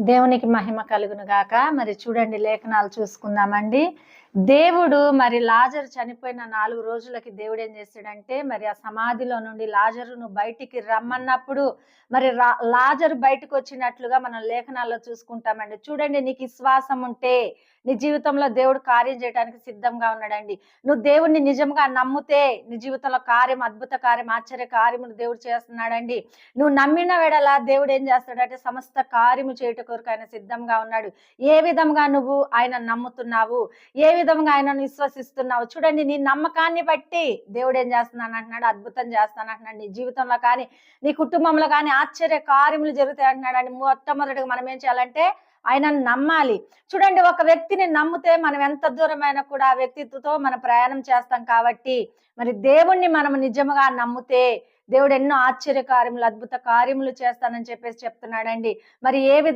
దేవునికి మహిమ కలుగును గాక. మరి చూడండి లేఖనాలు చూసుకుందామండి. దేవుడు మరి లాజరు చనిపోయిన నాలుగు రోజులకి దేవుడు ఏం చేశాడంటే మరి ఆ సమాధిలో నుండి లాజరును బయటికి రమ్మన్నప్పుడు మరి రా- లాజరు బయటకు వచ్చినట్లుగా మనం లేఖనాల్లో చూసుకుంటామండి. చూడండి నీకు విశ్వాసం ఉంటే నీ జీవితంలో దేవుడు కార్యం చేయడానికి సిద్ధంగా ఉన్నాడండి. నువ్వు దేవుడిని నిజంగా నమ్మితే నీ జీవితంలో కార్యం అద్భుత కార్యం ఆశ్చర్య కార్యములు దేవుడు చేస్తున్నాడండి. నువ్వు నమ్మిన వెడల దేవుడు ఏం చేస్తాడంటే సమస్త కార్యము చేయటం కొరకు ఆయన సిద్ధంగా ఉన్నాడు. ఏ విధంగా నువ్వు ఆయన నమ్ముతున్నావు? ఏ విధంగా ఆయనను విశ్వసిస్తున్నావు? చూడండి నీ నమ్మకాన్ని బట్టి దేవుడు ఏం చేస్తున్నాను అంటున్నాడు అద్భుతం చేస్తాను అంటున్నాడు. నీ జీవితంలో కానీ నీ కుటుంబంలో కానీ ఆశ్చర్య కార్యములు జరుగుతాయి అంటున్నాడు. అని మొట్టమొదటిగా మనం ఏం చేయాలంటే ఆయనను నమ్మాలి. చూడండి ఒక వ్యక్తిని నమ్మితే మనం ఎంత దూరమైనా కూడా ఆ వ్యక్తిత్వతో మనం ప్రయాణం చేస్తాం కాబట్టి మరి దేవుణ్ణి మనం నిజముగా నమ్మితే దేవుడు ఎన్నో ఆశ్చర్య కార్యములు అద్భుత కార్యములు చేస్తానని చెప్పేసి చెప్తున్నాడండి. మరి ఏ విధంగా